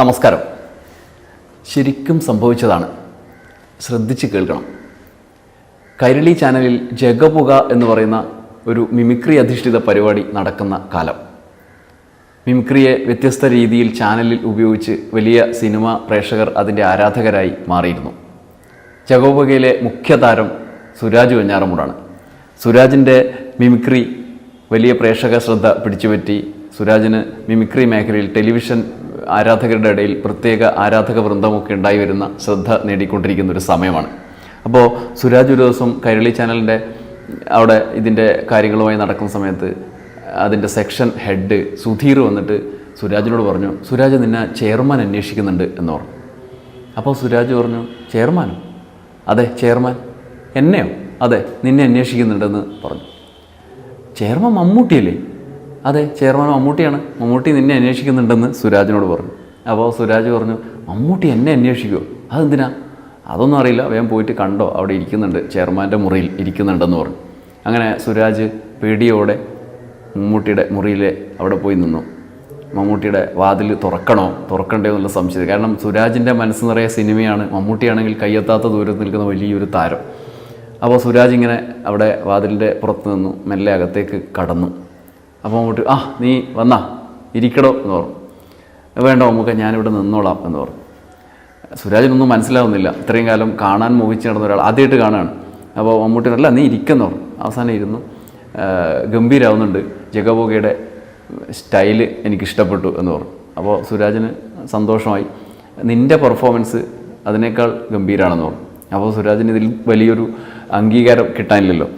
നമസ്കാരം. ശരിക്കും സംഭവിച്ചതാണ്. ശ്രദ്ധിച്ച് കേൾക്കണം. കൈരളി ചാനലിൽ ജഗപുക എന്ന് പറയുന്ന ഒരു മിമിക്രി അധിഷ്ഠിത പരിപാടി നടക്കുന്ന കാലം. മിമിക്രിയെ വ്യത്യസ്ത രീതിയിൽ ചാനലിൽ ഉപയോഗിച്ച് വലിയ സിനിമ പ്രേക്ഷകർ അതിന്റെ ആരാധകരായി മാറിയിരുന്നു. ജഗോപുകയിലെ മുഖ്യതാരം സുരാജ് വെഞ്ഞാറമൂടാണ് സുരാജിന്റെ മിമിക്രി വലിയ പ്രേക്ഷക ശ്രദ്ധ പിടിച്ചുപറ്റി സുരാജിന് മിമിക്രി മേഖലയിൽ ടെലിവിഷൻ ആരാധകരുടെ ഇടയിൽ പ്രത്യേക ആരാധക വൃന്ദമൊക്കെ ഉണ്ടായി വരുന്ന ശ്രദ്ധ നേടിക്കൊണ്ടിരിക്കുന്ന ഒരു സമയമാണ്. അപ്പോൾ സുരാജ് ഒരു ദിവസം കൈരളി ചാനലിന്റെ അവിടെ ഇതിന്റെ കാര്യങ്ങളുമായി നടക്കുന്ന സമയത്ത് അതിന്റെ സെക്ഷൻ ഹെഡ് സുധീർ വന്നിട്ട് സുരാജിനോട് പറഞ്ഞു സുരാജ് നിന്നെ ചെയർമാൻ അന്വേഷിക്കുന്നുണ്ട് എന്ന് പറഞ്ഞു. അപ്പോൾ സുരാജ് പറഞ്ഞു ചെയർമാനോ? അതെ ചെയർമാൻ. എന്നെയോ? അതെ നിന്നെ അന്വേഷിക്കുന്നുണ്ടെന്ന് പറഞ്ഞു. ചെയർമാൻ മമ്മൂട്ടിയല്ലേ? അതെ ചെയർമാൻ മമ്മൂട്ടിയാണ്. മമ്മൂട്ടി നിന്നെ അന്വേഷിക്കുന്നുണ്ടെന്ന് സുരാജിനോട് പറഞ്ഞു. അപ്പോൾ സുരാജ് പറഞ്ഞു മമ്മൂട്ടി എന്നെ അന്വേഷിക്കുമോ അതെന്തിനാ? അതൊന്നും അറിയില്ല. വേഗം പോയിട്ട് കണ്ടോ? അവിടെ ഇരിക്കുന്നുണ്ട്. ചെയർമാന്റെ മുറിയിൽ ഇരിക്കുന്നുണ്ടെന്ന് പറഞ്ഞു. അങ്ങനെ സുരാജ് പേടിയോടെ മമ്മൂട്ടിയുടെ മുറിയിൽ അവിടെ പോയി നിന്നു. മമ്മൂട്ടിയുടെ വാതിൽ തുറക്കണോ? തുറക്കണ്ടേ എന്നുള്ള സംശയം. കാരണം സുരാജിന്റെ മനസ്സ് നിറയെ സിനിമയാണ്. മമ്മൂട്ടിയാണെങ്കിൽ കയ്യെത്താത്ത ദൂരത്ത് നിൽക്കുന്ന വലിയൊരു താരം. അപ്പോൾ സുരാജ് ഇങ്ങനെ അവിടെ വാതിലിന്റെ പുറത്ത് നിന്നു. മെല്ലെ അകത്തേക്ക് കടന്നു. അപ്പോൾ അങ്ങോട്ട് ആ നീ വന്നാ ഇരിക്കടോ എന്ന് പറഞ്ഞു. വേണ്ട നമുക്ക് ഞാനിവിടെ നിന്നോളാം എന്ന് പറഞ്ഞു. സുരാജിനൊന്നും മനസ്സിലാവുന്നില്ല. ഇത്രയും കാലം കാണാൻ മോഹിച്ച് നടന്ന ഒരാൾ ആദ്യമായിട്ട് കാണുകയാണ് അപ്പോൾ മമ്മൂട്ടി അല്ല നീ ഇരിക്കുന്നു അവസാനം ഇരുന്നു. ഗംഭീരാവുന്നുണ്ട്. ജഗബോഗയുടെ സ്റ്റൈൽ എനിക്കിഷ്ടപ്പെട്ടു എന്ന് പറഞ്ഞു. അപ്പോൾ സുരാജിന് സന്തോഷമായി. നിന്റെ പെർഫോമൻസ് അതിനേക്കാൾ ഗംഭീരാണെന്ന് പറഞ്ഞു. അപ്പോൾ സുരാജിന് ഇതിൽ വലിയൊരു അംഗീകാരം കിട്ടാനില്ലല്ലോ.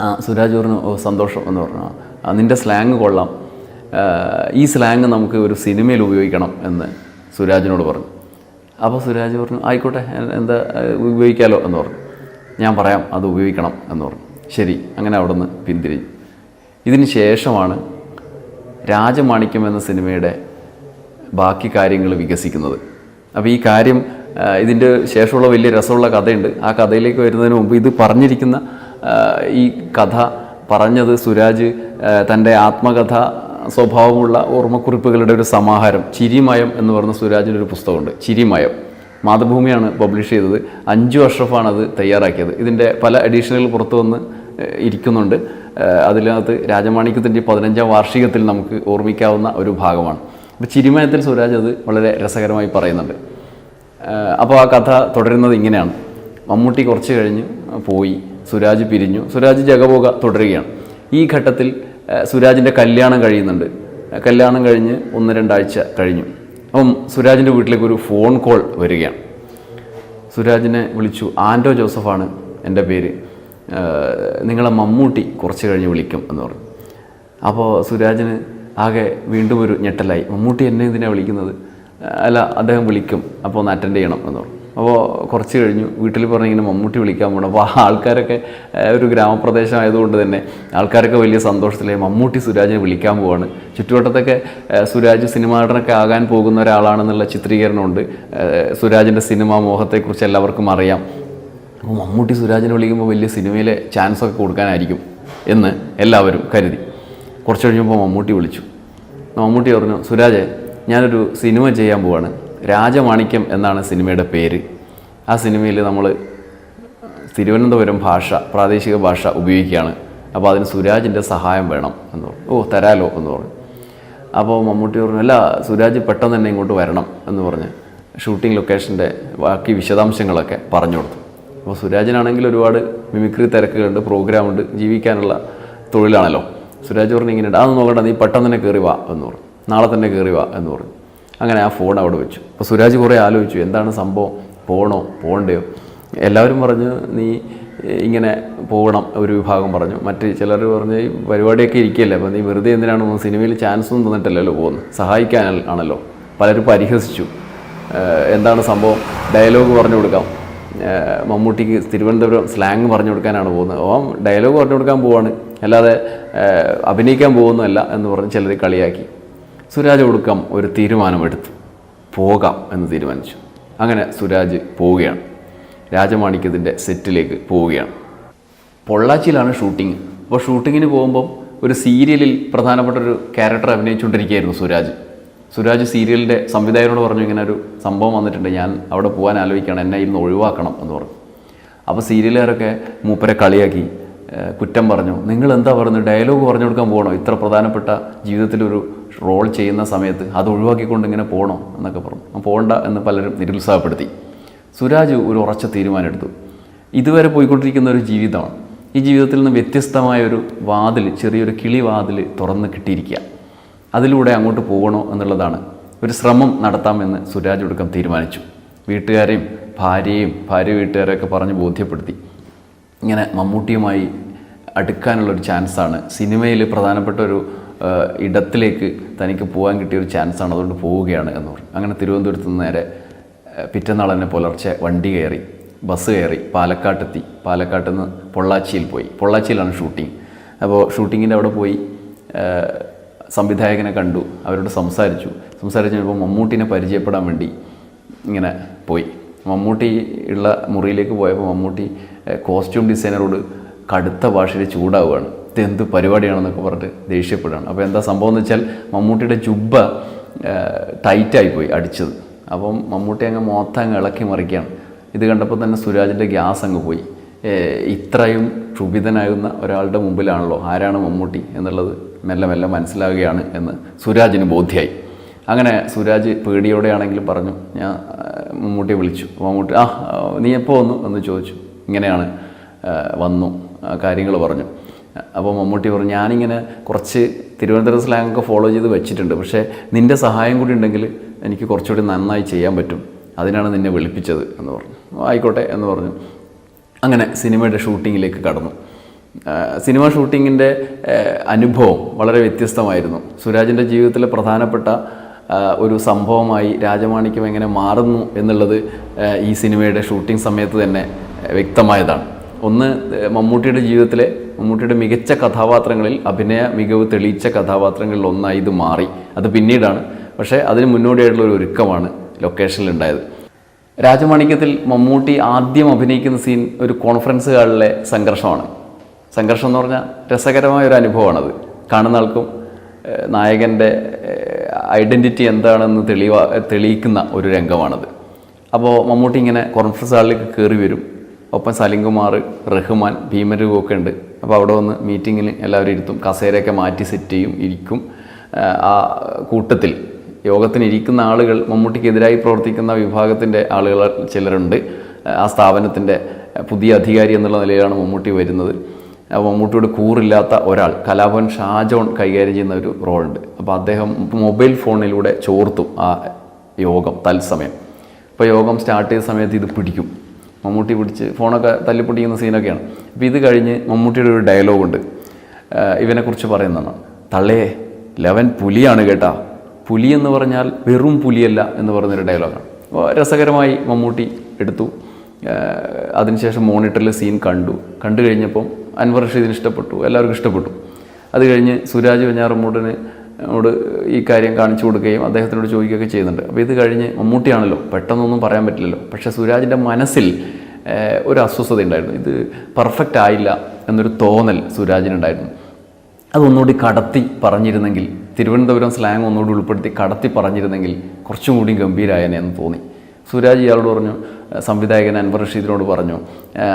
ആ സുരാജ് പറഞ്ഞു സന്തോഷം എന്ന് പറഞ്ഞു. നിന്റെ സ്ലാങ് കൊള്ളാം. ഈ സ്ലാങ് നമുക്ക് ഒരു സിനിമയിൽ ഉപയോഗിക്കണം എന്ന് സുരാജിനോട് പറഞ്ഞു. അപ്പോൾ സുരാജ് പറഞ്ഞു ആയിക്കോട്ടെ എന്താ ഉപയോഗിക്കാലോ എന്ന് പറഞ്ഞു. ഞാൻ പറയാം അത് ഉപയോഗിക്കണം എന്ന് പറഞ്ഞു. ശരി അങ്ങനെ അവിടെ നിന്ന് പിന്തിരിഞ്ഞു. ഇതിന് ശേഷമാണ് രാജമാണിക്യം എന്ന സിനിമയുടെ ബാക്കി കാര്യങ്ങൾ വികസിക്കുന്നത്. അപ്പോൾ ഈ കാര്യം ഇതിന്റെ ശേഷമുള്ള വലിയ രസമുള്ള കഥയുണ്ട്. ആ കഥയിലേക്ക് വരുന്നതിന് മുമ്പ് ഇത് പറഞ്ഞിരിക്കുന്ന ഈ കഥ പറഞ്ഞത് സുരാജ് തന്റെ ആത്മകഥ സ്വഭാവമുള്ള ഓർമ്മക്കുറിപ്പുകളുടെ ഒരു സമാഹാരം ചിരിമയം എന്ന് പറഞ്ഞ സുരാജിന്റെ ഒരു പുസ്തകമുണ്ട്. ചിരിമയം. മാതൃഭൂമിയാണ് പബ്ലിഷ് ചെയ്തത്. അഞ്ചു അഷ്റഫാണ് അത് തയ്യാറാക്കിയത്. ഇതിന്റെ പല എഡീഷനുകൾ പുറത്തു വന്ന് ഇരിക്കുന്നുണ്ട്. അതിനകത്ത് രാജമാണിക്യത്തിന്റെ പതിനഞ്ചാം വാർഷികത്തിൽ നമുക്ക് ഓർമ്മിക്കാവുന്ന ഒരു ഭാഗമാണ്. അപ്പോൾ ചിരിമയത്തിൽ സുരാജ് അത് വളരെ രസകരമായി പറയുന്നുണ്ട്. അപ്പോൾ ആ കഥ തുടരുന്നത് ഇങ്ങനെയാണ്. മമ്മൂട്ടി കുറച്ച് കഴിഞ്ഞ് പോയി. സുരാജ് പിരിഞ്ഞു. സുരാജ് ജഗപോക തുടരുകയാണ്. ഈ ഘട്ടത്തിൽ സുരാജിന്റെ കല്യാണം കഴിയുന്നുണ്ട്. കല്യാണം കഴിഞ്ഞ് ഒന്ന് രണ്ടാഴ്ച കഴിഞ്ഞു. അപ്പം സുരാജിന്റെ വീട്ടിലേക്ക് ഒരു ഫോൺ കോൾ വരികയാണ്. സുരാജിനെ വിളിച്ചു ആൻഡോ ജോസഫാണ് എന്റെ പേര്. നിങ്ങളെ മമ്മൂട്ടി കുറച്ച് കഴിഞ്ഞ് വിളിക്കും എന്ന് പറഞ്ഞു. അപ്പോൾ സുരാജിന് ആകെ വീണ്ടും ഒരു ഞെട്ടലായി മമ്മൂട്ടി എന്നെ ഇതിനെ വിളിക്കുന്നത്? അല്ല അദ്ദേഹം വിളിക്കും അപ്പോൾ ഒന്ന് അറ്റൻഡ് ചെയ്യണം എന്ന് പറഞ്ഞു. അപ്പോൾ കുറച്ച് കഴിഞ്ഞു. വീട്ടിൽ പറഞ്ഞിങ്ങനെ മമ്മൂട്ടി വിളിക്കാൻ പോകണം അപ്പോൾ ആൾക്കാരൊക്കെ ഒരു ഗ്രാമപ്രദേശം ആയതുകൊണ്ട് തന്നെ ആൾക്കാരൊക്കെ വലിയ സന്തോഷത്തിലേ മമ്മൂട്ടി സുരാജിനെ വിളിക്കാൻ പോവാണ്. ചുറ്റുവട്ടത്തൊക്കെ സുരാജ് സിനിമാ നടനൊക്കെ ആകാൻ പോകുന്ന ഒരാളാണെന്നുള്ള ചിത്രീകരണമുണ്ട്. സുരാജിന്റെ സിനിമാ മോഹത്തെക്കുറിച്ച് എല്ലാവർക്കും അറിയാം. അപ്പോൾ മമ്മൂട്ടി സുരാജിനെ വിളിക്കുമ്പോൾ വലിയ സിനിമയിലെ ചാൻസൊക്കെ കൊടുക്കാനായിരിക്കും എന്ന് എല്ലാവരും കരുതി. കുറച്ച് കഴിഞ്ഞപ്പോൾ മമ്മൂട്ടി വിളിച്ചു. മമ്മൂട്ടി പറഞ്ഞു സുരാജെ ഞാനൊരു സിനിമ ചെയ്യാൻ പോവാണ്. രാജമാണിക്യം എന്നാണ് സിനിമയുടെ പേര്. ആ സിനിമയിൽ നമ്മൾ തിരുവനന്തപുരം ഭാഷ പ്രാദേശിക ഭാഷ ഉപയോഗിക്കുകയാണ്. അപ്പോൾ അതിന് സുരാജിന്റെ സഹായം വേണം എന്ന് പറഞ്ഞു. ഓ തരാലോ എന്ന് പറഞ്ഞു. അപ്പോൾ മമ്മൂട്ടി പറഞ്ഞു അല്ല സുരാജ് പെട്ടെന്ന് തന്നെ ഇങ്ങോട്ട് വരണം എന്ന് പറഞ്ഞ് ഷൂട്ടിംഗ് ലൊക്കേഷന്റെ ബാക്കി വിശദാംശങ്ങളൊക്കെ പറഞ്ഞു കൊടുത്തു. അപ്പോൾ സുരാജിനാണെങ്കിൽ ഒരുപാട് മിമിക്രി തിരക്കുകളുണ്ട് പ്രോഗ്രാമുണ്ട് ജീവിക്കാനുള്ള തൊഴിലാണല്ലോ. സുരാജ് പറഞ്ഞു ഇങ്ങനെ അതൊന്നും നോക്കണ്ട നീ പെട്ടെന്ന് തന്നെ കയറി വാ എന്ന് പറഞ്ഞു. നാളെ തന്നെ കയറി വാ എന്ന് പറഞ്ഞു. അങ്ങനെ ആ ഫോൺ അവിടെ വെച്ചു. അപ്പോൾ സുരാജ് കുറേ ആലോചിച്ചു എന്താണ് സംഭവം? പോകണോ പോകണ്ടയോ എല്ലാവരും പറഞ്ഞു നീ ഇങ്ങനെ പോകണം ഒരു വിഭാഗം പറഞ്ഞു. മറ്റ് ചിലർ പറഞ്ഞു ഈ പരിപാടിയൊക്കെ ഇരിക്കുകയല്ലേ അപ്പോൾ നീ വെറുതെ എന്തിനാണ് സിനിമയിൽ ചാൻസ് ഒന്നും തന്നിട്ടല്ലല്ലോ പോകുന്നത്. സഹായിക്കാൻ ആണല്ലോ. പലരും പരിഹസിച്ചു. എന്താണ് സംഭവം? ഡയലോഗ് പറഞ്ഞു കൊടുക്കാം. മമ്മൂട്ടിക്ക് തിരുവനന്തപുരം സ്ലാങ് പറഞ്ഞു കൊടുക്കാനാണ് പോകുന്നത്. ഓം ഡയലോഗ് പറഞ്ഞു കൊടുക്കാൻ പോവാണ്. അല്ലാതെ അഭിനയിക്കാൻ പോകുന്നതല്ല എന്ന് പറഞ്ഞ് ചിലർ കളിയാക്കി. സുരാജ് ഒടുക്കം ഒരു തീരുമാനമെടുത്തു. പോകാം എന്ന് തീരുമാനിച്ചു. അങ്ങനെ സുരാജ് പോവുകയാണ്. രാജമാണിക്യത്തിന്റെ സെറ്റിലേക്ക് പോവുകയാണ്. പൊള്ളാച്ചിയിലാണ് ഷൂട്ടിംഗ്. അപ്പോൾ ഷൂട്ടിങ്ങിന് പോകുമ്പം ഒരു സീരിയലിൽ പ്രധാനപ്പെട്ട ഒരു ക്യാരക്ടർ അഭിനയിച്ചുകൊണ്ടിരിക്കുകയായിരുന്നു സുരാജ്. സുരാജ് സീരിയലിന്റെ സംവിധായകനോട് പറഞ്ഞു ഇങ്ങനെ ഒരു സംഭവം വന്നിട്ടുണ്ട്. ഞാൻ അവിടെ പോകാൻ ആലോചിക്കണം എന്നെ ഇന്ന് ഒഴിവാക്കണം എന്ന് പറഞ്ഞു. അപ്പോൾ സീരിയലുകാരൊക്കെ മൂപ്പരെ കളിയാക്കി കുറ്റം പറഞ്ഞു. നിങ്ങൾ എന്താ പറയുന്നത്? ഡയലോഗ് പറഞ്ഞു കൊടുക്കാൻ പോകണോ? ഇത്ര പ്രധാനപ്പെട്ട ജീവിതത്തിലൊരു റോൾ ചെയ്യുന്ന സമയത്ത് അത് ഒഴിവാക്കിക്കൊണ്ട് ഇങ്ങനെ പോകണോ എന്നൊക്കെ പറഞ്ഞു. "ആ, പോകണ്ട എന്ന് പലരും നിരുത്സാഹപ്പെടുത്തി. സുരാജ് ഒരു ഉറച്ച തീരുമാനമെടുത്തു. ഇതുവരെ പോയിക്കൊണ്ടിരിക്കുന്ന ഒരു ജീവിതമാണ്. ഈ ജീവിതത്തിൽ നിന്ന് വ്യത്യസ്തമായ ഒരു വാതിൽ ചെറിയൊരു കിളി വാതിൽ തുറന്ന് കിട്ടിയിരിക്കുക. അതിലൂടെ അങ്ങോട്ട് പോകണോ എന്നുള്ളതാണ് ഒരു ശ്രമം നടത്താമെന്ന് സുരാജ് ഒടുക്കം തീരുമാനിച്ചു. വീട്ടുകാരെയും ഭാര്യയും ഭാര്യ വീട്ടുകാരെയൊക്കെ പറഞ്ഞ് ബോധ്യപ്പെടുത്തി. ഇങ്ങനെ മമ്മൂട്ടിയുമായി അടുക്കാനുള്ളൊരു ചാൻസാണ്. സിനിമയിൽ പ്രധാനപ്പെട്ട ഒരു ഇടത്തിലേക്ക് തനിക്ക് പോകാൻ കിട്ടിയ ഒരു ചാൻസാണ് അതുകൊണ്ട് പോവുകയാണ് എന്ന് പറഞ്ഞു. അങ്ങനെ തിരുവനന്തപുരത്ത് നിന്ന് നേരെ പിറ്റന്നാൾ തന്നെ പുലർച്ചെ വണ്ടി കയറി ബസ് കയറി പാലക്കാട്ടെത്തി. പാലക്കാട്ട് നിന്ന് പൊള്ളാച്ചിയിൽ പോയി. പൊള്ളാച്ചിയിലാണ് ഷൂട്ടിംഗ് അപ്പോൾ ഷൂട്ടിങ്ങിന്റെ അവിടെ പോയി സംവിധായകനെ കണ്ടു. അവരോട് സംസാരിച്ചു. സംസാരിച്ച് കഴിഞ്ഞപ്പോൾ മമ്മൂട്ടിനെ പരിചയപ്പെടാൻ വേണ്ടി ഇങ്ങനെ പോയി. മമ്മൂട്ടി ഉള്ള മുറിയിലേക്ക് പോയപ്പോൾ മമ്മൂട്ടി കോസ്റ്റ്യൂം ഡിസൈനറോട് കടുത്ത ഭാഷയിൽ ചൂടാവുകയാണ്. ഇത് എന്ത് പരിപാടിയാണെന്നൊക്കെ പറഞ്ഞിട്ട് ദേഷ്യപ്പെടുകയാണ്. അപ്പോൾ എന്താ സംഭവം എന്ന് വെച്ചാൽ മമ്മൂട്ടിയുടെ ജുബ്ബ ടൈറ്റായി പോയി അടിച്ചത്. അപ്പം മമ്മൂട്ടി അങ്ങ് മോത്ത അങ്ങ് ഇളക്കി മറിക്കുകയാണ്. ഇത് കണ്ടപ്പോൾ തന്നെ സുരാജിന്റെ ഗ്യാസ് അങ്ങ് പോയി. ഇത്രയും ക്ഷുഭിതനാകുന്ന ഒരാളുടെ മുമ്പിലാണല്ലോ ആരാണ് മമ്മൂട്ടി എന്നുള്ളത് മെല്ലെ മെല്ലെ മനസ്സിലാവുകയാണ് എന്ന് സുരാജിന് ബോധ്യമായി അങ്ങനെ സുരാജ് പേടിയോടെയാണെങ്കിലും പറഞ്ഞു ഞാൻ മമ്മൂട്ടിയെ വിളിച്ചു. മമ്മൂട്ടി ആ, നീ എപ്പോൾ വന്നു? എന്ന് ചോദിച്ചു. ഇങ്ങനെയാണ് വന്നു കാര്യങ്ങൾ പറഞ്ഞു. അപ്പോൾ മമ്മൂട്ടി പറഞ്ഞു ഞാനിങ്ങനെ കുറച്ച് തിരുവനന്തപുരം സ്ലാങ്ങൊക്കെ ഫോളോ ചെയ്ത് വെച്ചിട്ടുണ്ട്. പക്ഷേ നിന്റെ സഹായം കൂടി ഉണ്ടെങ്കിൽ എനിക്ക് കുറച്ചുകൂടി നന്നായി ചെയ്യാൻ പറ്റും. അതിനാണ് നിന്നെ വിളിപ്പിച്ചത് എന്ന് പറഞ്ഞു. ആയിക്കോട്ടെ എന്ന് പറഞ്ഞു. അങ്ങനെ സിനിമയുടെ ഷൂട്ടിങ്ങിലേക്ക് കടന്നു. സിനിമ ഷൂട്ടിങ്ങിന്റെ അനുഭവം വളരെ വ്യത്യസ്തമായിരുന്നു. സുരാജിന്റെ ജീവിതത്തിലെ പ്രധാനപ്പെട്ട ഒരു സംഭവമായി രാജമാണിക്യം എങ്ങനെ മാറുന്നു എന്നുള്ളത് ഈ സിനിമയുടെ ഷൂട്ടിംഗ് സമയത്ത് തന്നെ വ്യക്തമായതാണ്. ഒന്ന് മമ്മൂട്ടിയുടെ ജീവിതത്തിലെ മമ്മൂട്ടിയുടെ മികച്ച കഥാപാത്രങ്ങളിൽ അഭിനയ മികവ് തെളിയിച്ച കഥാപാത്രങ്ങളിൽ ഒന്നായി ഇത് മാറി. അത് പിന്നീടാണ്. പക്ഷേ അതിന് മുന്നോടിയായിട്ടുള്ള ഒരു ഒരുക്കമാണ് ലൊക്കേഷനിൽ ഉണ്ടായത് രാജമാണിക്യത്തിൽ മമ്മൂട്ടി ആദ്യം അഭിനയിക്കുന്ന സീൻ ഒരു കോൺഫറൻസ് ഹാളിലെ സംഘർഷമാണ്. സംഘർഷം എന്ന് പറഞ്ഞാൽ രസകരമായ ഒരു അനുഭവമാണത്. കാണുന്ന ആൾക്കും നായകന്റെ ഐഡന്റിറ്റി എന്താണെന്ന് തെളിവ തെളിയിക്കുന്ന ഒരു രംഗമാണത്. അപ്പോൾ മമ്മൂട്ടി ഇങ്ങനെ കോൺഫറൻസ് ഹാളിലേക്ക് കയറി വരും. ഒപ്പം സലിംകുമാർ റഹ്മാൻ ഭീമരൂപം ഒക്കെ ഉണ്ട്. അപ്പോൾ അവിടെ വന്ന് മീറ്റിങ്ങിൽ എല്ലാവരും ഇരുത്തും. കസേരയൊക്കെ മാറ്റി സെറ്റ് ചെയ്യും ഇരിക്കും. ആ കൂട്ടത്തിൽ യോഗത്തിന് ഇരിക്കുന്ന ആളുകൾ മമ്മൂട്ടിക്കെതിരായി പ്രവർത്തിക്കുന്ന വിഭാഗത്തിന്റെ ആളുകൾ ചിലരുണ്ട്. ആ സ്ഥാപനത്തിന്റെ പുതിയ അധികാരി എന്നുള്ള നിലയിലാണ് മമ്മൂട്ടി വരുന്നത്. മമ്മൂട്ടിയോട് കൂറില്ലാത്ത ഒരാൾ കലാഭവൻ ഷാജോൺ കൈകാര്യം ചെയ്യുന്ന ഒരു റോളുണ്ട്. അപ്പോൾ അദ്ദേഹം മൊബൈൽ ഫോണിലൂടെ ചോർത്തും ആ യോഗം തത്സമയം. അപ്പോൾ യോഗം സ്റ്റാർട്ട് ചെയ്ത സമയത്ത് ഇത് പിടിക്കും. മമ്മൂട്ടി പിടിച്ച് ഫോണൊക്കെ തല്ലിപ്പൊട്ടിക്കുന്ന സീനൊക്കെയാണ്. അപ്പോൾ ഇത് കഴിഞ്ഞ് മമ്മൂട്ടിയുടെ ഒരു ഡയലോഗുണ്ട്. ഇവനെക്കുറിച്ച് പറയുന്നതാണ്. തള്ളേ ലെവൻ പുലിയാണ് കേട്ടാ. പുലി എന്ന് പറഞ്ഞാൽ വെറും പുലിയല്ല എന്ന് പറയുന്നൊരു ഡയലോഗാണ്. അപ്പോൾ രസകരമായി മമ്മൂട്ടി എടുത്തു. അതിനുശേഷം മോണിറ്ററിൽ സീൻ കണ്ടു. കണ്ടു കഴിഞ്ഞപ്പം അൻവർ റഷീദിന് ഇഷ്ടപ്പെട്ടു. എല്ലാവർക്കും ഇഷ്ടപ്പെട്ടു. അത് കഴിഞ്ഞ് സുരാജ് വെഞ്ഞാറമ്മൂടിന് ോട് ഈ കാര്യം കാണിച്ചു കൊടുക്കുകയും അദ്ദേഹത്തിനോട് ചോദിക്കുകയൊക്കെ ചെയ്യുന്നുണ്ട്. അപ്പോൾ ഇത് കഴിഞ്ഞ് മമ്മൂട്ടിയാണല്ലോ പെട്ടെന്നൊന്നും പറയാൻ പറ്റില്ലല്ലോ. പക്ഷേ സുരാജിന്റെ മനസ്സിൽ ഒരു അസ്വസ്ഥത ഉണ്ടായിരുന്നു. ഇത് പെർഫെക്റ്റ് ആയില്ല എന്നൊരു തോന്നൽ സുരാജിനുണ്ടായിരുന്നു അതൊന്നുകൂടി കടത്തി പറഞ്ഞിരുന്നെങ്കിൽ തിരുവനന്തപുരം സ്ലാങ് ഒന്നുകൂടി ഉൾപ്പെടുത്തി കടത്തി പറഞ്ഞിരുന്നെങ്കിൽ കുറച്ചും കൂടി ഗംഭീരായനെ എന്ന് തോന്നി. സുരാജ് ഇയാളോട് പറഞ്ഞു സംവിധായകൻ അൻവർ റഷീദിനോട് പറഞ്ഞു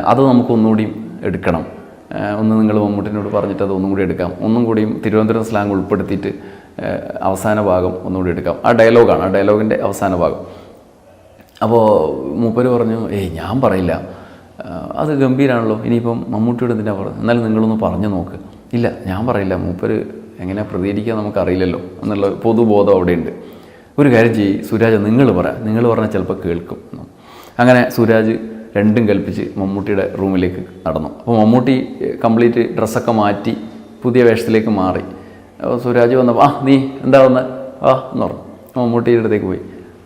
അത് നമുക്കൊന്നുകൂടി എടുക്കണം. ഒന്ന് നിങ്ങൾ മമ്മൂട്ടിനോട് പറഞ്ഞിട്ട് അത് ഒന്നും കൂടി എടുക്കാം. ഒന്നും കൂടിയും തിരുവനന്തപുരം സ്ലാങ് ഉൾപ്പെടുത്തിയിട്ട് അവസാന ഭാഗം ഒന്നുകൂടി എടുക്കാം. ആ ഡയലോഗാണ് ആ ഡയലോഗിന്റെ അവസാന ഭാഗം. അപ്പോൾ മൂപ്പര് പറഞ്ഞു ഏയ് ഞാൻ പറയില്ല. അത് ഗംഭീരാണല്ലോ. ഇനിയിപ്പം മമ്മൂട്ടിയോട് എന്തിനാ പറഞ്ഞത് എന്നാലും നിങ്ങളൊന്ന് പറഞ്ഞു നോക്ക്. ഇല്ല ഞാൻ പറയില്ല. മൂപ്പര് എങ്ങനെ പ്രതികരിക്കുക നമുക്കറിയില്ലല്ലോ എന്നുള്ള പൊതുബോധം അവിടെയുണ്ട്. ഒരു കാര്യം ചെയ്യ് സുരാജ് നിങ്ങൾ പറ. നിങ്ങൾ പറഞ്ഞാൽ ചിലപ്പോൾ കേൾക്കും. അങ്ങനെ സുരാജ് രണ്ടും കൽപ്പിച്ച് മമ്മൂട്ടിയുടെ റൂമിലേക്ക് നടന്നു. അപ്പോൾ മമ്മൂട്ടി കംപ്ലീറ്റ് ഡ്രസ്സൊക്കെ മാറ്റി പുതിയ വേഷത്തിലേക്ക് മാറി. സുരാജ് വന്നപ്പോൾ ആ നീ എന്താ വന്ന്? ആ എന്ന് പറഞ്ഞു. മമ്മൂട്ടിയുടെ അടുത്തേക്ക് പോയി.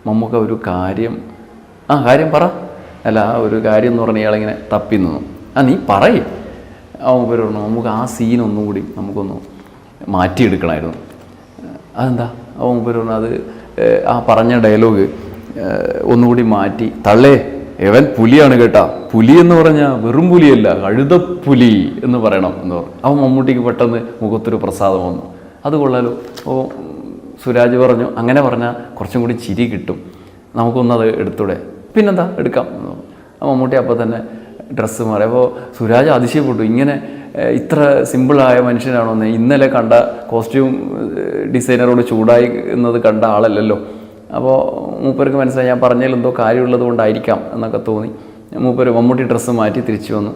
മമ്മൂക്ക ഒരു കാര്യം. ആ കാര്യം പറ. അല്ല ആ ഒരു കാര്യം എന്ന് പറഞ്ഞ ഇയാളിങ്ങനെ തപ്പി നിന്നു. ആ നീ പറയേ. ആ മൂപ്പര് പറഞ്ഞു നമുക്ക് ആ സീൻ ഒന്നും കൂടി നമുക്കൊന്ന് മാറ്റിയെടുക്കണമായിരുന്നു അതെന്താ? ആ മൂപ്പര് പറഞ്ഞു അത് ആ പറഞ്ഞ ഡയലോഗ് ഒന്നുകൂടി മാറ്റി തള്ളേ. എവൻ പുലിയാണ് കേട്ടാ. പുലി എന്ന് പറഞ്ഞാൽ വെറും പുലിയല്ല കഴുതപ്പുലി എന്ന് പറയണം എന്ന് പറഞ്ഞു. അവൻ മമ്മൂട്ടിക്ക് പെട്ടെന്ന് മുഖത്തൊരു പ്രസാദം വന്നു. അത് കൊള്ളാലോ. അപ്പോൾ സുരാജ് പറഞ്ഞു അങ്ങനെ പറഞ്ഞാൽ കുറച്ചും കൂടി ചിരി കിട്ടും. നമുക്കൊന്നത് എടുത്തൂടെ? പിന്നെന്താ? എടുക്കാം. മമ്മൂട്ടി അപ്പോൾ തന്നെ ഡ്രസ്സ് മാറി. അപ്പോൾ സുരാജ് അതിശയപ്പെട്ടു. ഇങ്ങനെ ഇത്ര സിമ്പിളായ മനുഷ്യനാണോന്ന് ഇന്നലെ കണ്ട കോസ്റ്റ്യൂം ഡിസൈനറോട് ചൂടായി എന്നത് കണ്ട ആളല്ലല്ലോ. അപ്പോൾ മൂപ്പർക്ക് മനസ്സിലായി. ഞാൻ പറഞ്ഞതിൽ എന്തോ കാര്യമുള്ളത് കൊണ്ടായിരിക്കാം എന്നൊക്കെ തോന്നി. മൂപ്പര് മമ്മൂട്ടി ഡ്രസ്സ് മാറ്റി തിരിച്ചു വന്നു.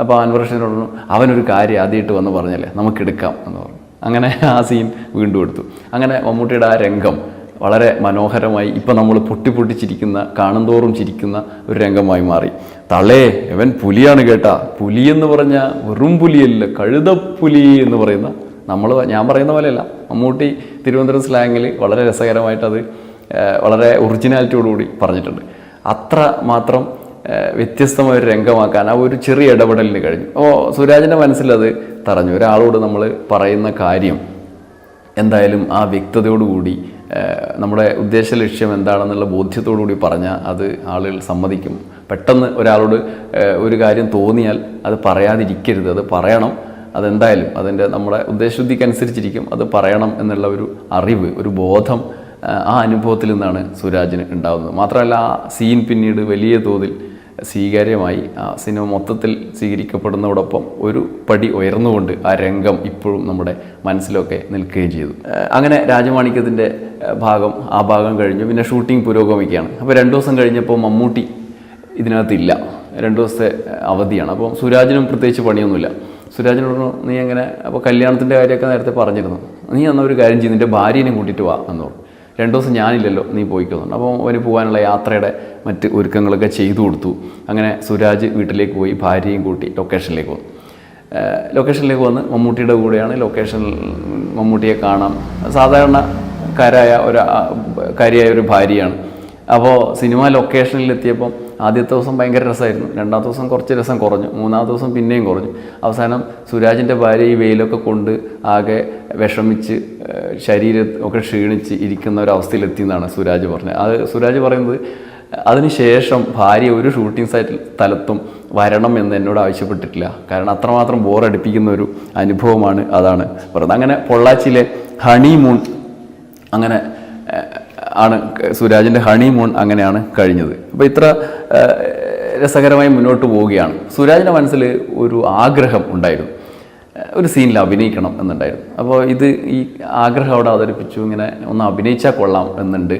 അപ്പോൾ അൻവർ റഷീദിനോട് പറഞ്ഞു അവനൊരു കാര്യം ആദ്യമായിട്ട് വന്ന് പറഞ്ഞല്ലേ? നമുക്കെടുക്കാം എന്ന് പറഞ്ഞു. അങ്ങനെ ആ സീൻ വീണ്ടും എടുത്തു. അങ്ങനെ മമ്മൂട്ടിയുടെ ആ രംഗം വളരെ മനോഹരമായി ഇപ്പം നമ്മൾ പൊട്ടി പൊട്ടിച്ചിരിക്കുന്ന കാണുന്തോറും ചിരിക്കുന്ന ഒരു രംഗമായി മാറി. തളേ ഇവൻ പുലിയാണ് കേട്ടാ. പുലി എന്ന് പറഞ്ഞാൽ വെറും പുലിയല്ല കഴുതപ്പുലി എന്ന് പറയുന്ന നമ്മൾ ഞാൻ പറയുന്ന പോലെയല്ല. മമ്മൂട്ടി തിരുവനന്തപുരം സ്ലാങ്ങിൽ വളരെ രസകരമായിട്ട് അത് ഏഹ്, വളരെ ഒറിജിനാലിറ്റിയോടുകൂടി പറഞ്ഞിട്ടുണ്ട്. അത്ര മാത്രം വ്യത്യസ്തമായ ഒരു രംഗമാക്കാൻ ആ ഒരു ചെറിയ ഇടപെടലിന് കഴിഞ്ഞു. അപ്പോൾ സുരാജിന്റെ മനസ്സിലത് തറഞ്ഞു. ഒരാളോട് നമ്മൾ പറയുന്ന കാര്യം എന്തായാലും ആ വ്യക്തതയോടുകൂടി നമ്മുടെ ഉദ്ദേശ ലക്ഷ്യം എന്താണെന്നുള്ള ബോധ്യത്തോടുകൂടി പറഞ്ഞാൽ അത് ആളുകൾ സമ്മതിക്കും. പെട്ടെന്ന് ഒരാളോട് ഒരു കാര്യം തോന്നിയാൽ അത് പറയാതിരിക്കരുത്. അത് പറയണം. അതെന്തായാലും അതിന്റെ നമ്മുടെ ഉദ്ദേശശുദ്ധിക്കനുസരിച്ചിരിക്കും. അത് പറയണം എന്നുള്ള ഒരു അറിവ് ഒരു ബോധം ആ അനുഭവത്തിൽ നിന്നാണ് സുരാജിന് ഉണ്ടാകുന്നത് മാത്രമല്ല ആ സീൻ പിന്നീട് വലിയ തോതിൽ സ്വീകാര്യമായി ആ സിനിമ മൊത്തത്തിൽ സ്വീകരിക്കപ്പെടുന്നതോടൊപ്പം ഒരു പടി ഉയർന്നുകൊണ്ട് ആ രംഗം ഇപ്പോഴും നമ്മുടെ മനസ്സിലൊക്കെ നിൽക്കുകയും ചെയ്തു. അങ്ങനെ രാജമാണിക്യത്തിന്റെ ഭാഗം ആ ഭാഗം കഴിഞ്ഞു. പിന്നെ ഷൂട്ടിംഗ് പുരോഗമിക്കുകയാണ്. അപ്പോൾ രണ്ട് ദിവസം കഴിഞ്ഞപ്പോൾ മമ്മൂട്ടി ഇതിനകത്തില്ല. രണ്ട് ദിവസത്തെ അവധിയാണ്. അപ്പോൾ സുരാജിനും പ്രത്യേകിച്ച് പണിയൊന്നുമില്ല. സുരാജിനോട് പറഞ്ഞു, നീ എങ്ങനെ അപ്പോൾ കല്യാണത്തിന്റെ കാര്യമൊക്കെ നേരത്തെ പറഞ്ഞിരുന്നു. നീ എന്നാൽ ഒരു കാര്യം ചെയ്യും നിന്റെ ഭാര്യനെ കൂട്ടിയിട്ട് വാ എന്ന് രണ്ട് ദിവസം ഞാനില്ലല്ലോ നീ പോയിക്കുന്നുണ്ട്. അപ്പോൾ അവന് പോകാനുള്ള യാത്രയുടെ മറ്റ് ഒരുക്കങ്ങളൊക്കെ ചെയ്തു കൊടുത്തു. അങ്ങനെ സുരാജ് വീട്ടിലേക്ക് പോയി ഭാര്യയും കൂട്ടി ലൊക്കേഷനിലേക്ക് വന്നു. ലൊക്കേഷനിലേക്ക് വന്ന് മമ്മൂട്ടിയുടെ കൂടെയാണ് ലൊക്കേഷൻ മമ്മൂട്ടിയെ കാണാം. സാധാരണക്കാരായ ഒരു കാര്യായ ഒരു ഭാര്യയാണ്. അപ്പോൾ സിനിമ ലൊക്കേഷനിൽ എത്തിയപ്പം ആദ്യത്തെ ദിവസം ഭയങ്കര രസമായിരുന്നു. രണ്ടാമത്തെ ദിവസം കുറച്ച് രസം കുറഞ്ഞു. മൂന്നാമത്തെ ദിവസം പിന്നെയും കുറഞ്ഞു. അവസാനം സുരാജിന്റെ ഭാര്യ ഈ വെയിലൊക്കെ കൊണ്ട് ആകെ വിഷമിച്ച് ശരീരം ഒക്കെ ക്ഷീണിച്ച് ഇരിക്കുന്ന ഒരു അവസ്ഥയിലെത്തി എന്നാണ് സുരാജ് പറഞ്ഞത്. അത് സുരാജ് പറയുന്നത് അതിനുശേഷം ഭാര്യ ഒരു ഷൂട്ടിംഗ് സൈറ്റ് സ്ഥലത്തും വരണം എന്ന് എന്നോട് ആവശ്യപ്പെട്ടിട്ടില്ല. കാരണം അത്രമാത്രം ബോറടിപ്പിക്കുന്ന ഒരു അനുഭവമാണ് അതാണ്. പറയുന്നത് അങ്ങനെ പൊള്ളാച്ചിയിലെ ഹണിമൂൺ അങ്ങനെ ആണ് സുരാജിന്റെ ഹണിമൂൺ അങ്ങനെയാണ് കഴിഞ്ഞത്. അപ്പോൾ ഇത്ര രസകരമായി മുന്നോട്ട് പോവുകയാണ്. സുരാജിന്റെ മനസ്സിൽ ഒരു ആഗ്രഹം ഉണ്ടായിരുന്നു. ഒരു സീനിൽ അഭിനയിക്കണം എന്നുണ്ടായിരുന്നു. അപ്പോൾ ഇത് ഈ ആഗ്രഹം അവിടെ അവതരിപ്പിച്ചു. ഇങ്ങനെ ഒന്ന് അഭിനയിച്ചാൽ കൊള്ളാം എന്നുണ്ട്.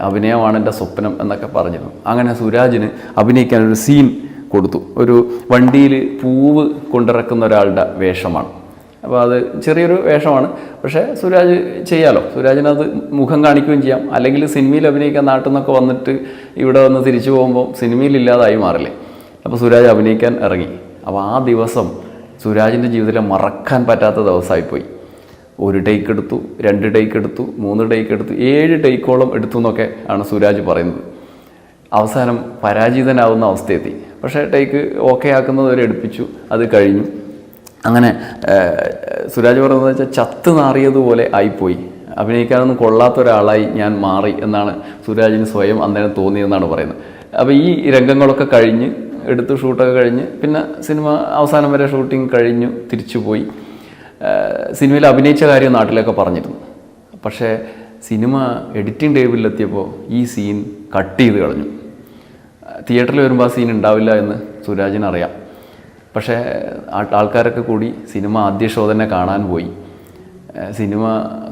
അഭിനയമാണ് എന്റെ സ്വപ്നം എന്നൊക്കെ പറഞ്ഞിരുന്നു. അങ്ങനെ സുരാജിന് അഭിനയിക്കാൻ ഒരു സീൻ കൊടുത്തു. ഒരു വണ്ടിയിൽ പൂവ് കൊണ്ടിറക്കുന്ന ഒരാളുടെ വേഷമാണ്. അപ്പോൾ അത് ചെറിയൊരു വേഷമാണ്. പക്ഷേ സുരാജ് ചെയ്യാലോ? സുരാജിനത് മുഖം കാണിക്കുകയും ചെയ്യാം. അല്ലെങ്കിൽ സിനിമയിൽ അഭിനയിക്കാൻ നാട്ടിൽ നിന്നൊക്കെ വന്നിട്ട് ഇവിടെ വന്ന് തിരിച്ചു പോകുമ്പോൾ സിനിമയിൽ ഇല്ലാതായി മാറില്ലേ? അപ്പോൾ സുരാജ് അഭിനയിക്കാൻ ഇറങ്ങി. അപ്പോൾ ആ ദിവസം സുരാജിന്റെ ജീവിതത്തിലെ മറക്കാൻ പറ്റാത്ത ദിവസമായിപ്പോയി. ഒരു ടേക്ക് എടുത്തു രണ്ട് ടേക്ക് എടുത്തു മൂന്ന് ടേക്ക് എടുത്തു ഏഴ് ടേക്കോളം എടുത്തു എന്നൊക്കെ ആണ് സുരാജ് പറയുന്നത്. അവസാനം പരാജിതനാവുന്ന അവസ്ഥയെത്തി. പക്ഷേ ടേക്ക് ഓക്കെ ആക്കുന്നത് വരെ എടുപ്പിച്ചു. അത് കഴിഞ്ഞു. അങ്ങനെ സുരാജ് പറയുന്നത് വെച്ചാൽ ചത്ത് നാറിയതുപോലെ ആയിപ്പോയി. അഭിനയിക്കാനൊന്നും കൊള്ളാത്ത ഒരാളായി ഞാൻ മാറി എന്നാണ് സുരാജിന് സ്വയം അന്നേരം തോന്നിയെന്നാണ് പറയുന്നത്. അപ്പോൾ ഈ രംഗങ്ങളൊക്കെ കഴിഞ്ഞ് എടുത്ത് ഷൂട്ടൊക്കെ കഴിഞ്ഞ് പിന്നെ സിനിമ അവസാനം വരെ ഷൂട്ടിംഗ് കഴിഞ്ഞു തിരിച്ചു പോയി. സിനിമയിൽ അഭിനയിച്ച കാര്യം നാട്ടിലൊക്കെ പറഞ്ഞിരുന്നു. പക്ഷേ സിനിമ എഡിറ്റിംഗ് ടേബിളിലെത്തിയപ്പോൾ ഈ സീൻ കട്ട് ചെയ്ത് കളഞ്ഞു. തിയേറ്ററിൽ വരുമ്പോൾ ആ സീൻ ഉണ്ടാവില്ല എന്ന് സുരാജിന് അറിയാം പക്ഷേ ആൾക്കാരൊക്കെ കൂടി സിനിമ ആദ്യ ഷോ തന്നെ കാണാൻ പോയി. സിനിമ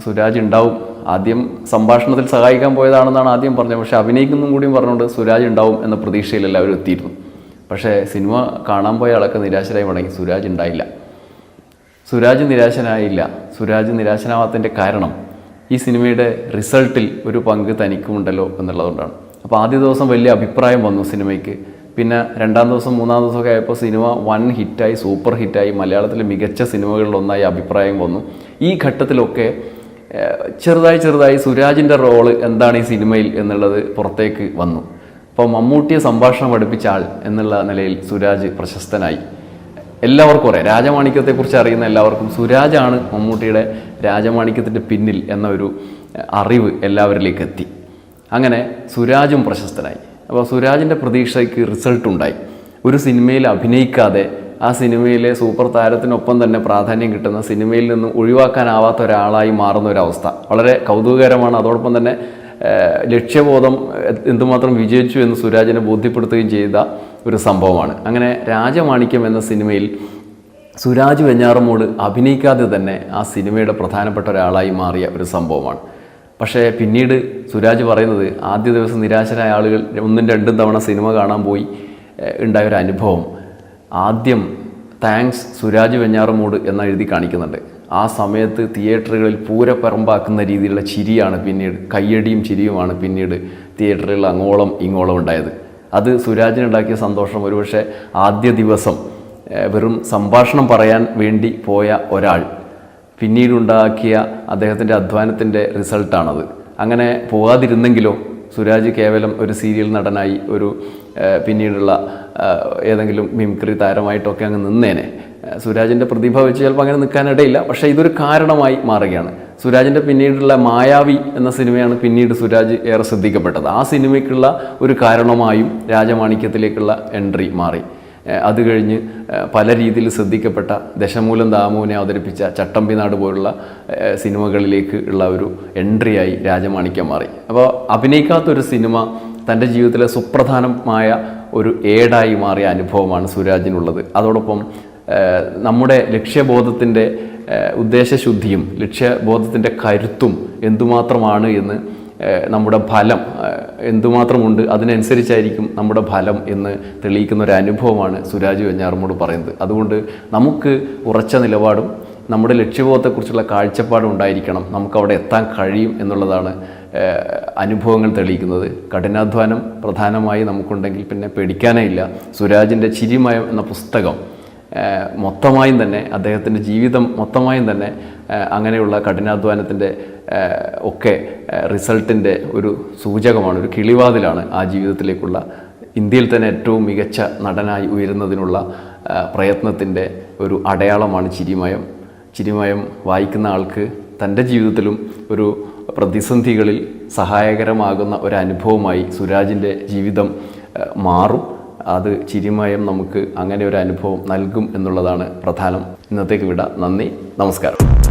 സുരാജ് ഉണ്ടാവും. ആദ്യം സംഭാഷണത്തിൽ സഹായിക്കാൻ പോയതാണെന്നാണ് ആദ്യം പറഞ്ഞത്. പക്ഷേ അഭിനയിക്കുന്നതും കൂടിയും പറഞ്ഞുകൊണ്ട് സുരാജ് ഉണ്ടാവും എന്ന പ്രതീക്ഷയിൽ എല്ലാവരും എത്തിയിരുന്നു. പക്ഷേ സിനിമ കാണാൻ പോയ ആളൊക്കെ നിരാശരായി മടങ്ങി. സുരാജ് ഉണ്ടായില്ല. സുരാജ് നിരാശനായില്ല. സുരാജ് നിരാശനാവാത്തതിന്റെ കാരണം ഈ സിനിമയുടെ റിസൾട്ടിൽ ഒരു പങ്ക് തനിക്കുമുണ്ടല്ലോ എന്നുള്ളതുകൊണ്ടാണ്. അപ്പോൾ ആദ്യ ദിവസം വലിയ അഭിപ്രായം വന്നു സിനിമയ്ക്ക്. പിന്നെ രണ്ടാം ദിവസം മൂന്നാം ദിവസമൊക്കെ ആയപ്പോൾ സിനിമ വൺ ഹിറ്റായി സൂപ്പർ ഹിറ്റായി. മലയാളത്തിലെ മികച്ച സിനിമകളിലൊന്നായി അഭിപ്രായം വന്നു. ഈ ഘട്ടത്തിലൊക്കെ ചെറുതായി ചെറുതായി സുരാജിന്റെ റോൾ എന്താണ് ഈ സിനിമയിൽ എന്നുള്ളത് പുറത്തേക്ക് വന്നു. അപ്പോൾ മമ്മൂട്ടിയെ സംഭാഷണം പഠിപ്പിച്ച ആൾ എന്നുള്ള നിലയിൽ സുരാജ് പ്രശസ്തനായി. എല്ലാവർക്കും അറിയാം. രാജമാണിക്യത്തെക്കുറിച്ച് അറിയുന്ന എല്ലാവർക്കും സുരാജാണ് മമ്മൂട്ടിയുടെ രാജമാണിക്യത്തിന്റെ പിന്നിൽ എന്ന ഒരു അറിവ് എല്ലാവരിലേക്ക് എത്തി അങ്ങനെ സുരാജും പ്രശസ്തനായി. അപ്പോൾ സുരാജിന്റെ പ്രതീക്ഷയ്ക്ക് റിസൾട്ട് ഉണ്ടായി. ഒരു സിനിമയിൽ അഭിനയിക്കാതെ ആ സിനിമയിലെ സൂപ്പർ താരത്തിനൊപ്പം തന്നെ പ്രാധാന്യം കിട്ടുന്ന സിനിമയിൽ നിന്നും ഒഴിവാക്കാനാവാത്ത ഒരാളായി മാറുന്ന ഒരവസ്ഥ വളരെ കൗതുകകരമാണ്. അതോടൊപ്പം തന്നെ ലക്ഷ്യബോധം എന്തുമാത്രം വിജയിച്ചു എന്ന് സുരാജിനെ ബോധ്യപ്പെടുത്തുകയും ചെയ്ത ഒരു സംഭവമാണ്. അങ്ങനെ രാജമാണിക്യം എന്ന സിനിമയിൽ സുരാജ് വെഞ്ഞാറമ്മോട് അഭിനയിക്കാതെ തന്നെ ആ സിനിമയുടെ പ്രധാനപ്പെട്ട ഒരാളായി മാറിയ ഒരു സംഭവമാണ്. പക്ഷേ പിന്നീട് സുരാജ് പറയുന്നത് ആദ്യ ദിവസം നിരാശരായ ആളുകൾ ഒന്നും രണ്ടും തവണ സിനിമ കാണാൻ പോയി ഉണ്ടായ ഒരു അനുഭവം. ആദ്യം താങ്ക്സ് സുരാജ് വെഞ്ഞാറമൂട് എന്ന് എഴുതി കാണിക്കുന്നുണ്ട്. ആ സമയത്ത് തിയേറ്ററുകളിൽ പൂരപ്പറമ്പാക്കുന്ന രീതിയിലുള്ള ചിരിയാണ് പിന്നീട് കയ്യടിയും ചിരിയുമാണ് പിന്നീട് തിയേറ്ററുകളിൽ അങ്ങോളം ഇങ്ങോളം ഉണ്ടായത്. അത് സുരാജിനുണ്ടാക്കിയ സന്തോഷം. ഒരുപക്ഷെ ആദ്യ ദിവസം വെറും സംഭാഷണം പറയാൻ വേണ്ടി പോയ ഒരാൾ പിന്നീടുണ്ടാക്കിയ അദ്ദേഹത്തിന്റെ അധ്വാനത്തിന്റെ റിസൾട്ടാണത്. അങ്ങനെ പോകാതിരുന്നെങ്കിലോ സുരാജ് കേവലം ഒരു സീരിയൽ നടനായി ഒരു പിന്നീടുള്ള ഏതെങ്കിലും മിമിക്രി താരമായിട്ടൊക്കെ അങ്ങ് നിന്നേനെ. സുരാജിന്റെ പ്രതിഭ വെച്ച് ചിലപ്പോൾ അങ്ങനെ നിൽക്കാനിടയില്ല പക്ഷേ ഇതൊരു കാരണമായി മാറുകയാണ്. സുരാജിന്റെ പിന്നീടുള്ള മായാവി എന്ന സിനിമയാണ് പിന്നീട് സുരാജ് ഏറെ ശ്രദ്ധിക്കപ്പെട്ടത്. ആ സിനിമയ്ക്കുള്ള ഒരു കാരണമായും രാജമാണിക്യത്തിലേക്കുള്ള എൻട്രി മാറി. അത് കഴിഞ്ഞ് പല രീതിയിൽ ശ്രദ്ധിക്കപ്പെട്ട ദശമൂലം ദാമുവിനെ അവതരിപ്പിച്ച ചട്ടമ്പിനാട് പോലുള്ള സിനിമകളിലേക്ക് ഉള്ള ഒരു എൻട്രിയായി രാജമാണിക്യം മാറി. അപ്പോൾ അഭിനയിക്കാത്തൊരു സിനിമ തന്റെ ജീവിതത്തിലെ സുപ്രധാനമായ ഒരു ഏടായി മാറിയ അനുഭവമാണ് സുരാജിനുള്ളത്. അതോടൊപ്പം നമ്മുടെ ലക്ഷ്യബോധത്തിന്റെ ഉദ്ദേശശുദ്ധിയും ലക്ഷ്യബോധത്തിന്റെ കരുത്തും എന്തുമാത്രമാണ് എന്ന് നമ്മുടെ ഫലം എന്തുമാത്രമുണ്ട് അതിനനുസരിച്ചായിരിക്കും നമ്മുടെ ഫലം എന്ന് തെളിയിക്കുന്ന ഒരു അനുഭവമാണ് സുരാജ് വെഞ്ഞാറമ്മോട് പറയുന്നത്. അതുകൊണ്ട് നമുക്ക് ഉറച്ച നിലപാടും നമ്മുടെ ലക്ഷ്യബോധത്തെക്കുറിച്ചുള്ള കാഴ്ചപ്പാടും ഉണ്ടായിരിക്കണം. നമുക്ക് അവിടെ എത്താൻ കഴിയും എന്നുള്ളതാണ് അനുഭവങ്ങൾ തെളിയിക്കുന്നത്. കഠിനാധ്വാനം പ്രധാനമായി നമുക്കുണ്ടെങ്കിൽ പിന്നെ പേടിക്കാനേ ഇല്ല. സുരാജിന്റെ ചിരിമയം എന്ന പുസ്തകം മൊത്തമായും തന്നെ അദ്ദേഹത്തിന്റെ ജീവിതം മൊത്തമായും തന്നെ അങ്ങനെയുള്ള കഠിനാധ്വാനത്തിന്റെ ഒക്കെ റിസൾട്ടിന്റെ ഒരു സൂചകമാണ് ഒരു കിളിവാതിലാണ് ആ ജീവിതത്തിലേക്കുള്ള ഇന്ത്യയിൽ തന്നെ ഏറ്റവും മികച്ച നടനായി ഉയരുന്നതിനുള്ള പ്രയത്നത്തിന്റെ ഒരു അടയാളമാണ് ചിരിമയം. ചിരിമയം വായിക്കുന്ന ആൾക്ക് തന്റെ ജീവിതത്തിലും ഒരു പ്രതിസന്ധികളിൽ സഹായകരമാകുന്ന ഒരു അനുഭവമായി സുരാജിന്റെ ജീവിതം മാറും. അത് ചിരിമയം നമുക്ക് അങ്ങനെ ഒരു അനുഭവം നൽകും എന്നുള്ളതാണ് പ്രധാനം. ഇന്നത്തേക്ക് വിട. നന്ദി. നമസ്കാരം.